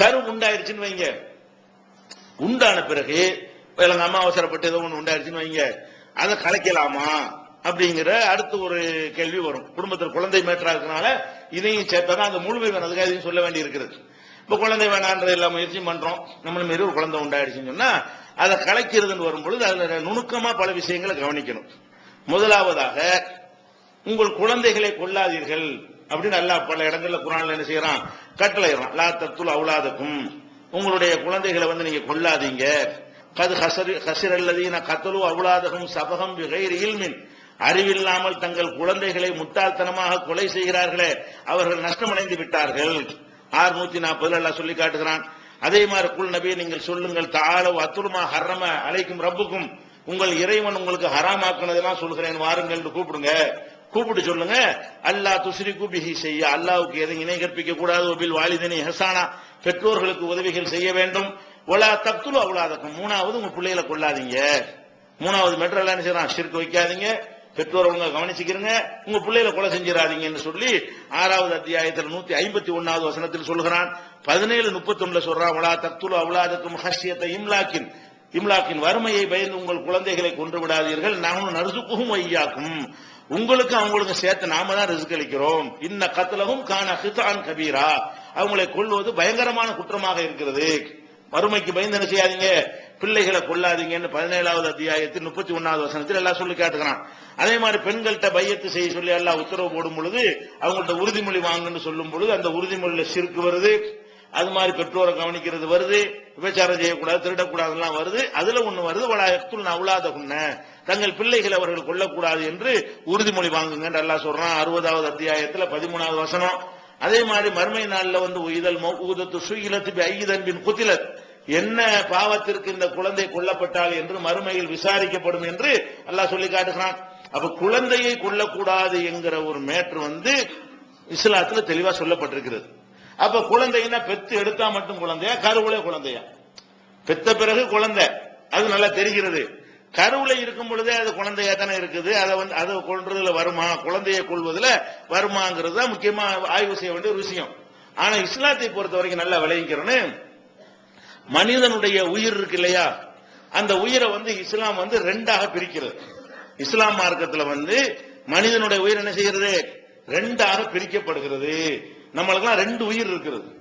கரு உண்டாயிருச்சுன்னு வைங்க. உண்டான பிறகு எங்க அம்மா அவசரப்பட்டு ஏதோ ஒன்று உண்டாயிருச்சுன்னு வைங்க. அதை கலைக்கலாமா? அப்படிங்கிற அடுத்து ஒரு கேள்வி வரும். குடும்பத்தில் குழந்தை மேற்றா இருக்கனால இதையும் சேர்த்தா அந்த முழுமை வேணும் அதையும் இதையும் சொல்ல வேண்டி இருக்கிறது இப்ப குழந்தை வேணான்ற எல்லா முயற்சியும் பண்றோம். நம்மள மாரி ஒரு குழந்தை உண்டாயிடுச்சுன்னு சொன்னா அதை கலைக்கிறதுன்னு வரும்பொழுது அதுல நுணுக்கமா பல விஷயங்களை கவனிக்கணும். முதலாவதாக உங்கள் குழந்தைகளை கொள்ளாதீர்கள் அப்படின்னு அல்லாஹ் பல இடங்கள்ல குரான்ல என்ன செய்யறான்? கட்டளைறான் லா தத்துல் அவுலாதக்கும். உங்களுடைய குழந்தைகளை வந்து நீங்க கொல்லாதீங்க. கது ஹசரி ஹசிரல்லதீன கத்தலு அவுலாதகம் சபகம் பிகைர் இல்மின். அறிவில்லாமல் தங்கள் குழந்தைகளை முட்டாள்தனமாக கொலை செய்கிறார்களே அவர்கள் நஷ்டமடைந்து விட்டார்கள். ஆறுநூத்தி நாற்பதுல எல்லாம் சொல்லி காட்டுகிறான். அதே மாதிரி குல் நபியை நீங்கள் சொல்லுங்கள். தாழ அத்துருமா ஹர்ரம அழைக்கும் ரப்புக்கும். உங்கள் இறைவன் உங்களுக்கு ஹராமாக்குனதெல்லாம் சொல்கிறேன். வாருங்கள். என்று கூப்பிடுங்க. கூப்பிட்டு சொல்லுங்க. அல்லாஹ் துஸ்ரிகு பிஹி செய்ய. அல்லாவுக்கு எதையும் இணை கற்பிக்க கூடாது? ஒபில் வாலிதனி ஹசானா. பெற்றோர்களுக்கு உதவிகள் செய்ய வேண்டும். ஒலா தப்துலு அவ்வளாதக்கும் மூணாவது உங்க பிள்ளைகளை கொள்ளாதீங்க மூணாவது மெட்ரல் என்ன வைக்காதீங்க. பெற்றோர் அவங்க கவனிச்சுக்கிறங்க உங்க பிள்ளைகளை கொலை செஞ்சிடாதீங்கன்னு சொல்லி ஆறாவது அத்தியாயத்தில் நூத்தி ஐம்பத்தி ஒன்னாவது வசனத்தில் சொல்கிறான் பதினேழு முப்பத்தி ஒண்ணுல சொல்றான் ஒலா தத்துலு அவுலாதக்கும் ஹஷ்யத்தை இம்லாக்கின் இம்லாக்கின் வறுமையை பயந்து உங்கள் குழந்தைகளை கொன்று விடாதீர்கள். நானும் நறுசுக்கும் வையாக்கும் உங்களுக்கு அவங்களுக்கு சேர்த்து நாம தான் ரிஸ்க் அளிக்கிறோம். இன்ன கத்தலகும் கான ஹிதான் கபீரா. அவங்களை கொள்வது பயங்கரமான குற்றமாக இருக்கிறது. வறுமைக்கு பயந்து என்ன செய்யாதீங்க? பிள்ளைகளை கொள்ளாதீங்கன்னு பதினேழாவது அத்தியாயத்தில் முப்பத்தி ஒன்னாவது வசனத்தில் எல்லாம் சொல்லி கேட்டுக்கிறான் அதே மாதிரி பெண்கள்கிட்ட பையத்து செய்ய சொல்லி எல்லாம் உத்தரவு போடும் பொழுது அவங்கள்ட்ட உறுதிமொழி வாங்கன்னு சொல்லும் பொழுது அந்த உறுதிமொழியில சிறுக்கு வருது. அது மாதிரி பெற்றோரை கவனிக்கிறது வருது விபச்சாரம் செய்யக்கூடாது திருடக்கூடாதுலாம் வருது. அதுல ஒண்ணு வருது வளாயத்துள் அவுலாத குன்ன தங்கள் பிள்ளைகளை அவர்கள் கொல்லக்கூடாது என்று உறுதிமொழி வாங்குங்க நல்லா சொல்றான். அறுபதாவது அத்தியாயத்துல பதிமூணாவது வசனம். அதே மாதிரி மறுமை நாள்ல வந்து இதழ் ஊதத்து சுயிலத்து ஐதன்பின் குத்திலத். என்ன பாவத்திற்கு இந்த குழந்தை கொல்லப்பட்டால் என்று மறுமையில் விசாரிக்கப்படும் என்று அல்லாஹ் சொல்லி காட்டுகிறான். அப்ப குழந்தையை கொல்லக்கூடாது என்கிற ஒரு மேற்று வந்து இஸ்லாத்துல தெளிவா சொல்லப்பட்டிருக்கிறது. அப்ப குழந்தைன்னா பெத்து எடுத்தா மட்டும் குழந்தையா? கருவுல குழந்தையா? பெத்த பிறகு குழந்தை. அது நல்லா தெரிகிறது. கருவுல இருக்கும் பொழுதே அது குழந்தையா தானே இருக்குது. அதை வந்து அதை கொள்றதுல வருமா? குழந்தையை கொள்வதுல வருமாங்கிறது தான் முக்கியமா ஆய்வு செய்ய வேண்டிய ஒரு விஷயம். ஆனா இஸ்லாத்தை பொறுத்த வரைக்கும் நல்லா விளைவிக்கிறோன்னு மனிதனுடைய உயிர் இருக்கு இல்லையா? அந்த உயிரை வந்து இஸ்லாம் வந்து ரெண்டாக பிரிக்கிறது. இஸ்லாம் மார்க்கத்துல வந்து மனிதனுடைய உயிர் என்ன செய்கிறது? ரெண்டாக பிரிக்கப்படுகிறது. நம்மளுக்கெல்லாம் ரெண்டு உயிர் இருக்கிறது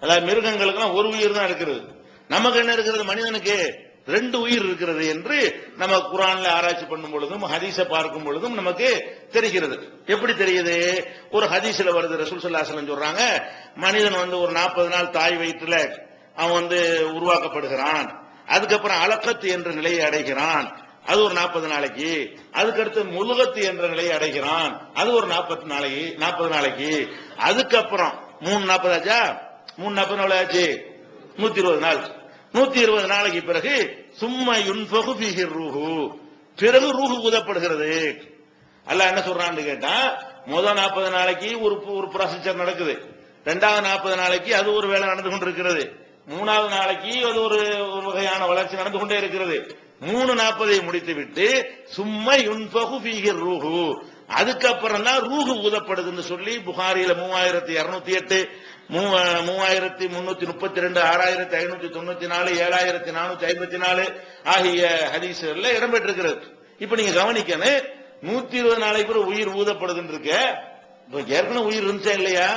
அதாவது மிருகங்களுக்கெல்லாம் ஒரு உயிர் தான் இருக்கிறது நமக்கு என்ன இருக்கிறது மனிதனுக்கு ரெண்டு உயிர் இருக்கிறது என்று நம்ம குரான்ல ஆராய்ச்சி பண்ணும் பொழுதும் ஹதீஸ பார்க்கும் பொழுதும் நமக்கு தெரிகிறது. எப்படி தெரியுது? ஒரு ஹதீஸ்ல வருது ரசூல் சல்லாசலம் சொல்றாங்க மனிதன் வந்து ஒரு நாற்பது நாள் தாய் வயிற்றுல அவன் வந்து உருவாக்கப்படுகிறான். அதுக்கப்புறம் அலக்கத்து என்ற நிலையை அடைகிறான். அது ஒரு நாற்பது நாளைக்கு. அதுக்கடுத்து முழுகத்து என்ற நிலையை அடைகிறான். அது ஒரு நாற்பத்தி நாளைக்கு நாற்பது நாளைக்கு. அதுக்கப்புறம் மூணு நாற்பது ஆச்சா? மூணு நாற்பது நாள் ஆச்சு. நூத்தி இருபது நாள். நூத்தி இருபது நாளைக்கு பிறகு சும்மா யுன்பகு பிகிர் ரூஹு. பிறகு ரூஹு உதப்படுகிறது அல்ல என்ன சொல்றான்னு கேட்டா முதல் நாற்பது நாளைக்கு ஒரு ஒரு ப்ரொசீஜர் நடக்குது. ரெண்டாவது நாற்பது நாளைக்கு அது ஒரு வேலை நடந்து கொண்டிருக்கிறது. மூணாவது நாளைக்கு அது ஒரு ஒரு வகையான வளர்ச்சி நடந்து கொண்டே இருக்கிறது. மூணு நாற்பதை முடித்து விட்டு சும்மா யுன்பகு ஃபீஹிர் ரூஹு. அதுக்கப்புறம் தான் ரூஹு ஊதப்படுதுன்னு சொல்லி புகாரியில மூவாயிரத்தி இருநூத்தி எட்டு மூவாயிரத்தி முன்னூத்தி முப்பத்தி ரெண்டு ஆறாயிரத்தி ஐநூத்தி தொண்ணூத்தி நாலு ஏழாயிரத்தி நானூத்தி ஐம்பத்தி நாலு ஆகிய ஹதீசுகள்ல இடம்பெற்றிருக்கிறது. இப்ப நீங்க கவனிக்கணும் நூத்தி இருபது நாளைக்கு உயிர் ஊதப்படுதுன்னு இருக்க இப்ப ஏற்கனவே உயிர் இருந்துச்சா இல்லையா?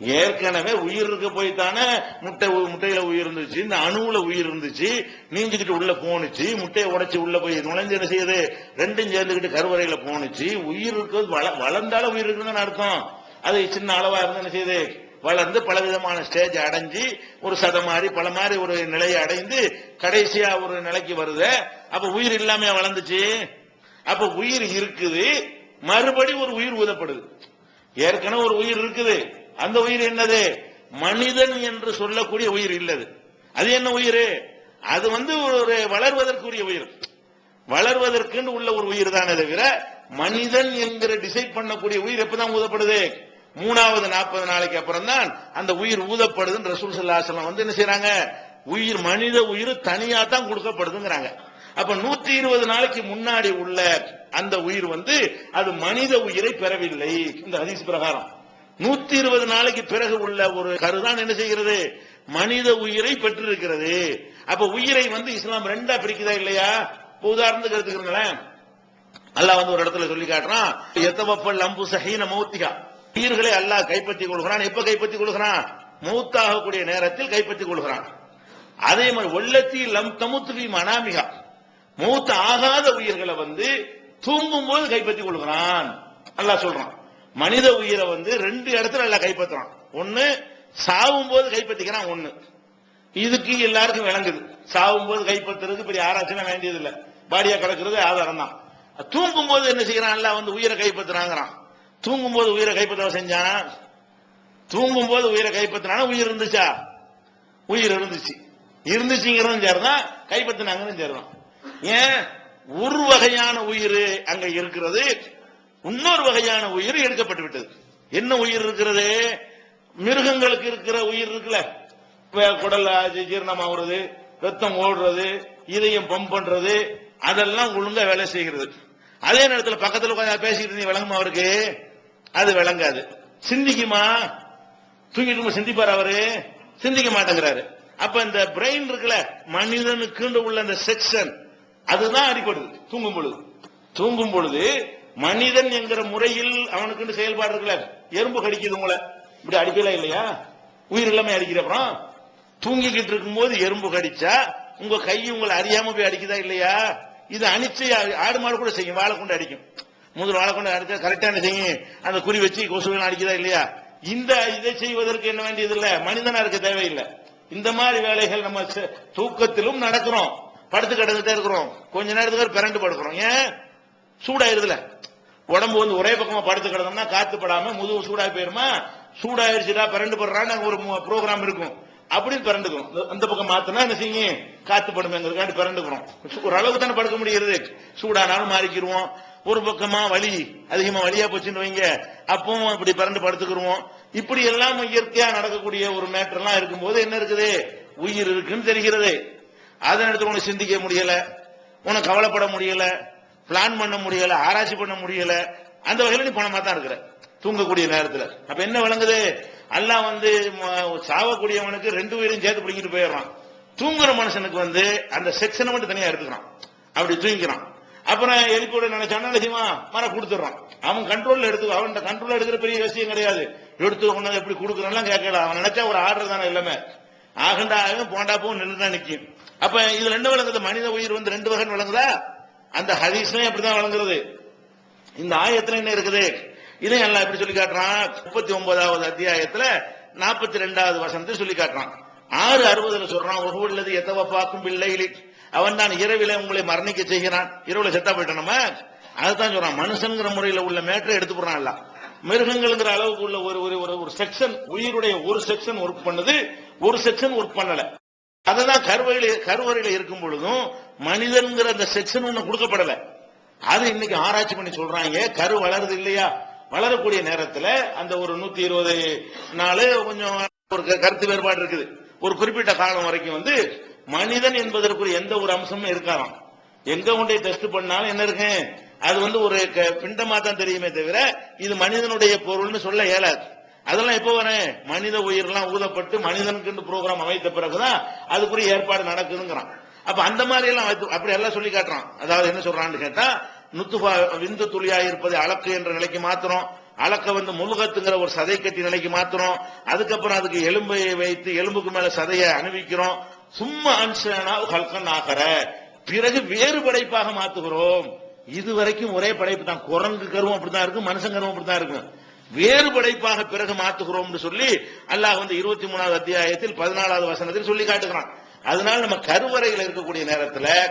ஏற்கனவே உயிர் இருக்க போய் தானே முட்டை முட்டையில உயிர் இருந்துச்சு இந்த அணுவுல உயிர் இருந்துச்சு நீஞ்சுக்கிட்டு உள்ள போனுச்சு முட்டையை உடைச்சு உள்ள போய் நுழைஞ்சு என்ன செய்யுது? ரெண்டும் சேர்ந்துக்கிட்டு கருவறையில போனுச்சு உயிர் இருக்கிறது வள- வளர்ந்தாலும் உயிர் இருக்குன்னு அர்த்தம். அது சின்ன அளவா இருந்து என்ன செய்யுது? வளர்ந்து பல விதமான ஸ்டேஜ் அடைஞ்சு ஒரு சதம் மாதிரி பல மாதிரி ஒரு நிலையை அடைந்து கடைசியா ஒரு நிலைக்கு வருது. அப்ப உயிர் இல்லாம வளர்ந்துச்சு? அப்ப உயிர் இருக்குது மறுபடி ஒரு உயிர் ஊதப்படுது. ஏற்கனவே ஒரு உயிர் இருக்குது. அந்த உயிர் என்னது? மனிதன் என்று சொல்லக்கூடிய உயிர் இல்லது. அது என்ன உயிர்? அது வந்து ஒரு வளர்வதற்குரிய உயிர். வளர்வதற்குன்னு உள்ள ஒரு உயிர் தானே தவிர மனிதன் என்கிற டிசைட் பண்ணக்கூடிய உயிர் எப்பதான் ஊதப்படுது? மூணாவது நாற்பது நாளைக்கு அப்புறம் தான் அந்த உயிர் ஊதப்படுதுன்னு ரசூல் சல்லாசலம் வந்து என்ன செய்யறாங்க உயிர் மனித உயிர் தனியா தான் கொடுக்கப்படுதுங்கிறாங்க. அப்ப நூத்தி இருபது நாளைக்கு முன்னாடி உள்ள அந்த உயிர் வந்து அது மனித உயிரை பெறவில்லை. இந்த ஹதீஸ் பிரகாரம். நூத்தி இருபது நாளைக்கு பிறகு உள்ள ஒரு கருதான் என்ன செய்கிறது? மனித உயிரை பெற்றிருக்கிறது. அப்ப உயிரை வந்து இஸ்லாம் ரெண்டா பிரிக்குதா இல்லையா? உதாரணத்துக்கு எடுத்துக்கிறீங்களேன். அல்லாஹ் வந்து ஒரு இடத்துல சொல்லி காட்டுறான் எத்தவப்பல் லம்பு சஹீன மௌத்திகா. உயிர்களை அல்லாஹ் கைப்பற்றி கொள்கிறான். எப்ப கைப்பற்றி கொள்கிறான்? மூத்தாகக்கூடிய நேரத்தில் கைப்பற்றி கொள்கிறான். அதே மாதிரி ஒல்லத்தி லம் தமுத்துவி மனாமிகா. மூத்த ஆகாத உயிர்களை வந்து தூங்கும் போது கைப்பற்றி கொள்கிறான். அல்லாஹ் சொல்றான். மனித உயிரை வந்து ரெண்டு இடத்துல எல்லாம் கைப்பற்றுறான் ஒன்னு சாவும் போது கைப்பற்றிக்கிறான் ஒண்ணு. இதுக்கு எல்லாருக்கும் விளங்குது. சாவும் போது கைப்பற்றுறதுக்கு பெரிய ஆராய்ச்சிலாம் வேண்டியது இல்ல பாடியா கிடக்கிறது ஆதாரம் தான். தூங்கும் போது என்ன செய்யறான்? எல்லாம் வந்து உயிரை கைப்பற்றுறாங்கிறான். தூங்கும் போது உயிரை கைப்பற்ற செஞ்சானா? தூங்கும் போது உயிரை கைப்பற்றினானா? உயிர் இருந்துச்சா? உயிர் இருந்துச்சு. இருந்துச்சுங்கிறதும் சரிதான் கைப்பற்றினாங்கன்னு சரிதான். ஏன்? ஒரு வகையான உயிர் அங்க இருக்கிறது. இன்னொரு வகையான உயிர் எடுக்கப்பட்டு விட்டது. என்ன உயிர் இருக்கிறது? மிருகங்களுக்கு இருக்கிற உயிர் இருக்குல்ல. குடல் ஜீரணமாகிறது ரத்தம் ஓடுறது இதயம் பம்ப் பண்றது அதெல்லாம் ஒழுங்கா வேலை செய்கிறது. அதே நேரத்தில் பக்கத்தில் உட்கார்ந்து பேசிக்கிட்டு நீ விளங்குமா அவருக்கு? அது விளங்காது. சிந்திக்குமா? தூங்கிட்டு சிந்திப்பார் அவரு? சிந்திக்க மாட்டேங்கிறாரு. அப்ப இந்த பிரெயின் இருக்குல்ல மனிதனுக்கு உள்ள அந்த செக்ஷன் அதுதான் அடிப்படுது தூங்கும் பொழுது. தூங்கும் பொழுது மனிதன் என்கிற முறையில் அவனுக்கு செயல்பாடு இருக்குல்ல. எறும்பு கடிக்குது உங்களை. இப்படி அடிக்கலாம் இல்லையா? உயிர் இல்லாம அடிக்கிற அப்புறம். தூங்கிக்கிட்டு இருக்கும்போது எறும்பு கடிச்சா உங்க கை உங்களை அறியாம போய் அடிக்குதா இல்லையா? இது அனிச்சை ஆடு மாடு கூட செய்யும். வாழை கொண்டு அடிக்கும். முதல் வாழை கொண்டு அடிச்சா கரெக்டான என்ன செய்யும். அந்த குறி வச்சு கொசுகள் அடிக்குதா இல்லையா? இந்த இதை செய்வதற்கு என்ன வேண்டியது இல்ல மனிதனா இருக்க தேவையில்லை. இந்த மாதிரி வேலைகள் நம்ம தூக்கத்திலும் நடக்கிறோம். படுத்து கிடந்துட்டே இருக்கிறோம். கொஞ்ச நேரத்துக்கு பிறண்டு படுக்கிறோம். ஏன்? சூடாயிருதுல. உடம்பு வந்து ஒரே பக்கமா படுத்து கிடந்தோம்னா காத்து படாம முதுகு சூடாகி போயிருமா? சூடாயிருச்சுடா பிறண்டு படுறான்னு ஒரு ப்ரோக்ராம் இருக்கும். அப்படின்னு பிறண்டுக்கிறோம் அந்த பக்கம் மாத்தினா என்ன செய்யும்? காத்து படுமைங்கிறதுக்காண்டி பிறண்டுக்கிறோம் ஒரு அளவுக்கு தானே படுக்க முடிகிறது சூடானாலும் மாறிக்கிடுவோம் ஒரு பக்கமா வலி அதிகமா வழியா போச்சுன்னு வைங்க. அப்பவும் இப்படி பிறண்டு படுத்துக்கிருவோம். இப்படி எல்லாம் இயற்கையா நடக்கக்கூடிய ஒரு மேட்டர் எல்லாம் இருக்கும்போது என்ன இருக்குது? உயிர் இருக்குன்னு தெரிகிறது. அதை எடுத்து உனக்கு சிந்திக்க முடியல. உனக்கு கவலைப்பட முடியல. பிளான் பண்ண முடியல ஆராய்ச்சி பண்ண முடியல அந்த வகையில நீ பணமா தான் இருக்கிற. தூங்கக்கூடிய நேரத்துல. அப்ப என்ன விளங்குது? அல்லா வந்து சாவக்கூடியவனுக்கு ரெண்டு உயிரையும் சேர்த்து பிடிங்கிட்டு போயிடுறான். தூங்குற மனுஷனுக்கு வந்து அந்த செக்ஷனை மட்டும் தனியா எடுத்துக்கிறான். அப்படி தூங்கிக்கிறான். அப்புறம் எலிக்கூட நினைச்சானா நிஜமா மன கொடுத்துட்றான். அவன் கண்ட்ரோல்ல எடுத்து அவன் கண்ட்ரோல் எடுக்கிற பெரிய விஷயம் கிடையாது. எடுத்து கொண்டு எப்படி கொடுக்குறான்லாம் கேட்கல. அவன் நினைச்சா ஒரு ஆர்டர் தானே எல்லாமே. ஆகண்டா ஆகும் போண்டா போகும் நின்றுதான் நிற்கும் அப்ப இதுல என்ன விளங்குது? மனித உயிர் வந்து ரெண்டு வகை விளங்குதா? அந்த ஹதீஸ்லயும் அப்படிதான் வழங்குறது. இந்த ஆயத்துல என்ன இருக்குது? இதையும் எல்லாம் எப்படி சொல்லி காட்டுறான்? முப்பத்தி ஒன்பதாவது அத்தியாயத்துல நாற்பத்தி ரெண்டாவது வசனத்தை சொல்லி காட்டுறான். ஆறு அறுபதுல சொல்றான் ஒருவல்லது எத்தவ பார்க்கும் பிள்ளைகளி அவன் தான் இரவில உங்களை மரணிக்க செய்கிறான். இரவுல செத்தா போயிட்டோம் நம்ம? அதுதான் சொல்றான். மனுஷங்கிற முறையில உள்ள மேட்டரை எடுத்து போடுறான் எல்லாம். மிருகங்கள்ங்கிற அளவுக்கு உள்ள ஒரு ஒரு ஒரு- ஒரு செக்ஷன் உயிருடைய ஒரு செக்ஷன் ஒர்க் பண்ணுது. ஒரு செக்ஷன் ஒர்க் பண்ணல. அதுதான் கருவறையில கருவறையில இருக்கும் பொழுதும் மனிதன்கிற அந்த செக்ஷன் ஒண்ணு கொடுக்கப்படல. அது இன்னைக்கு ஆராய்ச்சி பண்ணி சொல்றாங்க கரு வளருது இல்லையா? வளரக்கூடிய நேரத்துல அந்த ஒரு நூத்தி இருபது நாள் கொஞ்சம் ஒரு க- கருத்து வேறுபாடு இருக்குது. ஒரு குறிப்பிட்ட காலம் வரைக்கும் வந்து மனிதன் என்பதற்கு எந்த ஒரு அம்சமும் இருக்காராம் எங்க கொண்டே டெஸ்ட் பண்ணாலும் என்ன இருக்கு? அது வந்து ஒரு க- பிண்டமா தான் தெரியுமே தவிர இது மனிதனுடைய பொருள்னு சொல்ல இயலாது. அதெல்லாம் எப்போ வரேன் மனித உயிரெல்லாம் ஊதப்பட்டு மனிதனுக்கு ப்ரோக்ராம் அமைத்த பிறகுதான் அதுக்குரிய ஏற்பாடு நடக்குதுங்கிறான். அப்ப அந்த மாதிரி எல்லாம் அப்படி எல்லாம் சொல்லி காட்டுறான். அதாவது என்ன சொல்றான்னு கேட்டா நுத்துபா விந்து துளியா இருப்பது அளக்கு என்ற நிலைக்கு மாத்திரம் அளக்க வந்து முழுகத்துங்கிற ஒரு சதை கட்டி நிலைக்கு மாத்திரம் அதுக்கப்புறம் அதுக்கு எலும்பை வைத்து எலும்புக்கு மேல சதையை அணிவிக்கிறோம். சும்மா அன்சனா ஹல்கன் ஆகற. பிறகு வேறு படைப்பாக மாத்துகிறோம். இதுவரைக்கும் ஒரே படைப்பு தான். குரங்கு கருவம் அப்படித்தான் இருக்கும் மனுஷன் கருவம் அப்படித்தான் இருக்கும் வேறு படைப்பாக பிறகு மாத்துகிறோம்னு சொல்லி அல்லாஹ் வந்து இருபத்தி மூணாவது அத்தியாயத்தில் பதினாலாவது வசனத்தில் சொல்லி காட்டுகிறான். அதனால நம்ம கருவறையில் இருக்கக்கூடிய நேரத்தில்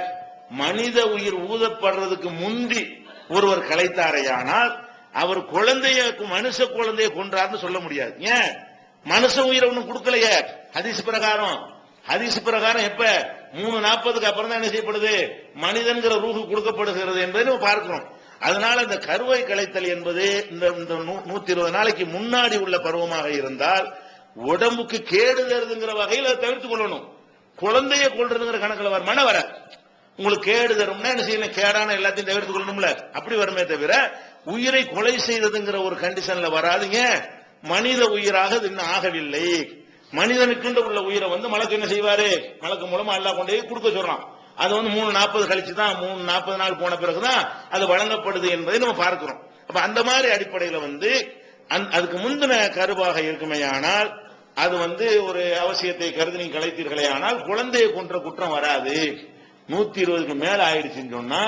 மனித உயிர் ஊதப்படுறதுக்கு முந்தி ஒருவர் கலைத்தாரையானால் அவர் குழந்தைய மனுஷ குழந்தைய கொன்றார்னு சொல்ல முடியாது. ஏன்? மனுஷ உயிரை ஒண்ணும் கொடுக்கலையே. ஹதீஸ் பிரகாரம். ஹதீஸ் பிரகாரம் எப்ப? மூணு நாற்பதுக்கு அப்புறம் தான் என்ன செய்யப்படுது? மனிதன்கிற ரூஹு கொடுக்கப்படுகிறது என்பதை நம்ம பார்க்கிறோம். அதனால இந்த கருவை களைத்தல் என்பது இந்த இந்த நூ- நூத்தி இருபது நாளைக்கு முன்னாடி உள்ள பருவமாக இருந்தால் உடம்புக்கு கேடு தருதுங்கிற வகையில் அதை தவிர்த்து கொள்ளணும். குழந்தைய கொள்றதுங்கிற கணக்கில் வர மன வர. உங்களுக்கு கேடு தரும்னா என்ன செய்யணும்? கேடான எல்லாத்தையும் தவிர்த்து கொள்ளணும்ல. அப்படி வருமே தவிர உயிரை கொலை செய்ததுங்கிற ஒரு கண்டிஷன்ல வராதுங்க. மனித உயிராக அது இன்னும் ஆகவில்லை. மனிதனுக்குன்ற உள்ள உயிரை வந்து மலக்கு என்ன செய்வாரு? மலக்கு மூலமா அல்லா கொண்டே கொடுக்க சொல்றான். அது வந்து மூணு நாற்பது கழிச்சு தான் மூணு நாற்பது நாள் போன பிறகுதான் அது வழங்கப்படுது என்பதை நம்ம பார்க்கிறோம். அப்ப அந்த மாதிரி அடிப்படையில வந்து அதுக்கு முந்தின கருவாக இருக்குமே ஆனால் அது வந்து ஒரு அவசியத்தை கருதி நீங்க கலைத்தீர்களே ஆனால் குழந்தையை கொன்ற குற்றம் வராது. நூத்தி இருபதுக்கு மேல ஆயிடுச்சுன்னு சொன்னா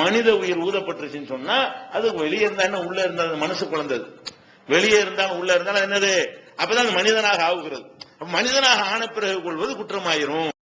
மனித உயிர் ஊதப்பட்டுருச்சுன்னு சொன்னா அது வெளியே இருந்தா என்ன உள்ள இருந்தால் மனசு குழந்தது வெளியே இருந்தாலும் உள்ள இருந்தாலும் என்னது? அப்பதான் அது மனிதனாக ஆகுகிறது. மனிதனாக ஆன பிறகு கொள்வது குற்றமாயிரும்.